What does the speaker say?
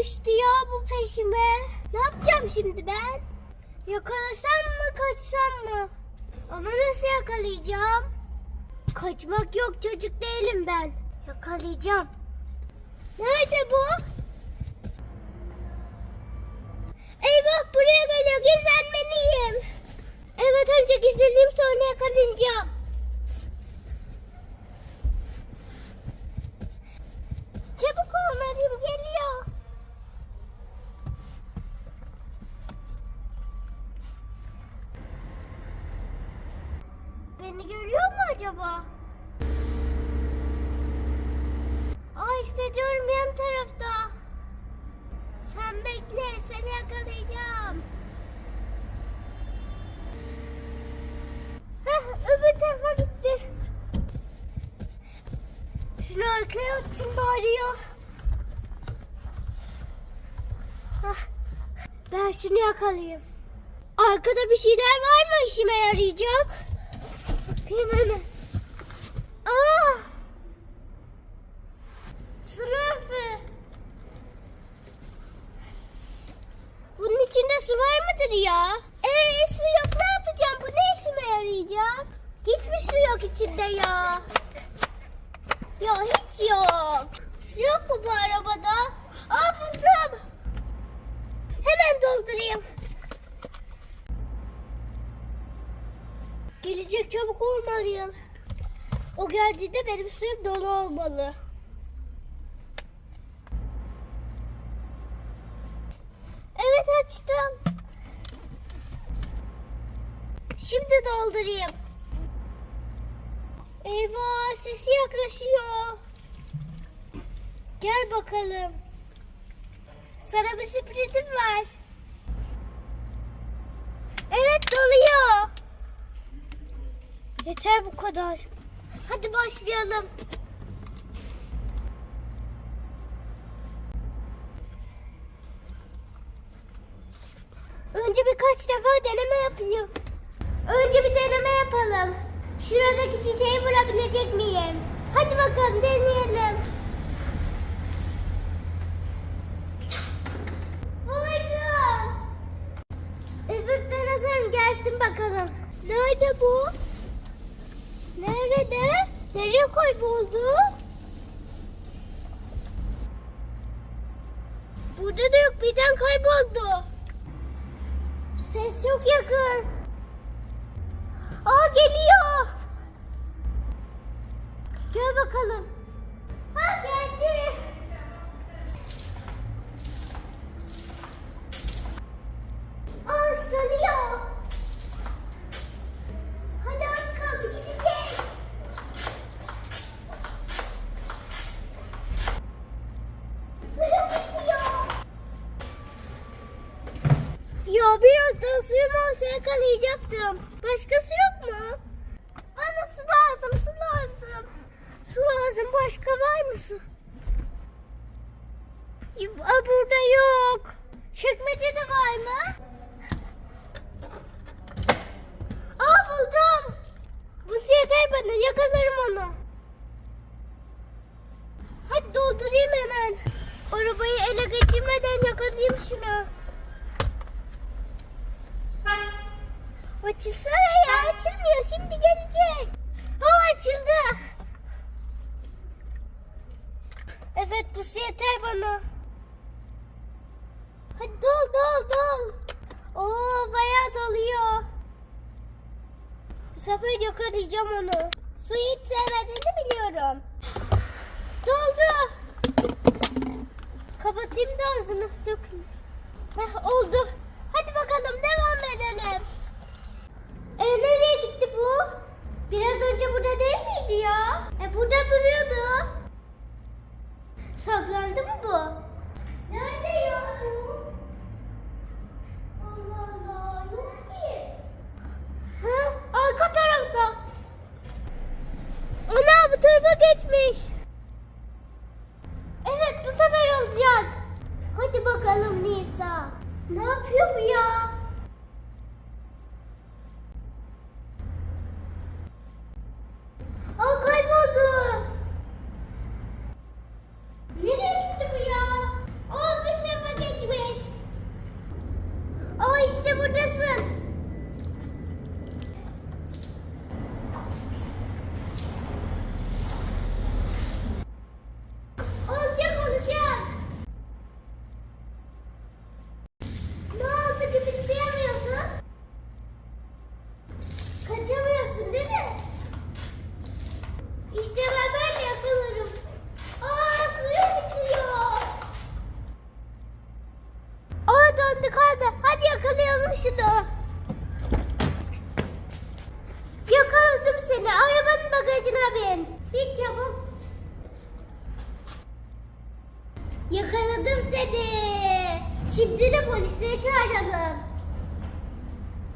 düştü ya bu peşime. Ne yapacağım şimdi ben? Yakalasam mı kaçsam mı? Ama nasıl yakalayacağım? Kaçmak yok çocuk değilim ben. Yakalayacağım. Nerede bu? Eyvah buraya geliyor gizlenmeliyim. Evet önce gizleneyim sonra yakalanacağım. Çabuk olmalıyım geliyor. Beni görüyor mu acaba? Aa hissediyorum yan tarafta. Sen bekle seni yakalayacağım. Heh, öbür tarafa gitti. Şunu arkaya atayım bari ya. Ben şunu yakalayayım. Arkada bir şeyler var mı işime yarayacak? Bakayım hemen. Aa! Sınıfı. Bunun içinde su var mıdır ya? Ee su yok ne yapacağım? Bu ne işime yarayacak? Hiçbir su yok içinde ya. Yok hiç yok. Su yok mu bu arabada? Aa buldum. Hemen doldurayım. Gelecek çabuk olmalıyım. O geldiğinde benim suyum dolu olmalı. Evet açtım. Şimdi doldurayım. Eyvah sesi yaklaşıyor. Gel bakalım. Sana bir sürprizim var. Evet doluyor. Yeter bu kadar. Hadi başlayalım. Önce birkaç defa deneme yapayım. Önce bir deneme yapalım. Şuradaki şişeyi vurabilecek miyim? Hadi bakalım deneyelim. Vurdum. Evet ben hazırım gelsin bakalım. Nerede bu? Nerede? Nereye kayboldu? Burada da yok birden kayboldu. Ses çok yakın. Aa geliyor. Gel bakalım. Ha geldi. Aa ıslanıyor. Hadi az kaldı gidecek. Suyu bitiyor. Ya daha suyum olsa yakalayacaktım. Başka su yok mu? Bana su lazım, su lazım. Su lazım. Başka var mı su? Aa, burada yok. Çekmecede var mı? Aa buldum. Bu su yeter bana. Yakalarım onu. Hadi doldurayım hemen. Arabayı ele geçirmeden yakalayayım şunu. Açılsana ya açılmıyor şimdi gelecek. Ha açıldı. Evet bu yeter bana. Hadi dol dol dol. Oo bayağı doluyor. Bu sefer yakalayacağım onu. Suyu hiç sevmediğini biliyorum. Doldu. Kapatayım da ağzını dökülmez. Heh, oldu. Hadi bakalım devam edelim. E nereye gitti bu? Biraz önce burada değil miydi ya? E burada duruyordu. Saklandı mı bu? Nerede ya bu? Allah Allah yok ki. Ha? Arka tarafta. Ana bu tarafa geçmiş. Evet bu sefer olacak. Hadi bakalım Nisa. Ne yapıyor bu ya? Aa kayboldu. Nereye gitti bu ya? Aa bir buradasın. Olacak olacak. Ne oldu gülümseyemiyorsun? Kaçamıyorsun değil mi? İşte ben böyle yakalarım. Aa suyum bitiyor. Aa döndü kaldı. Hadi yakalayalım şunu. Yakaladım seni. Arabanın bagajına bin. Bir çabuk. Yakaladım seni. Şimdi de polisleri çağır.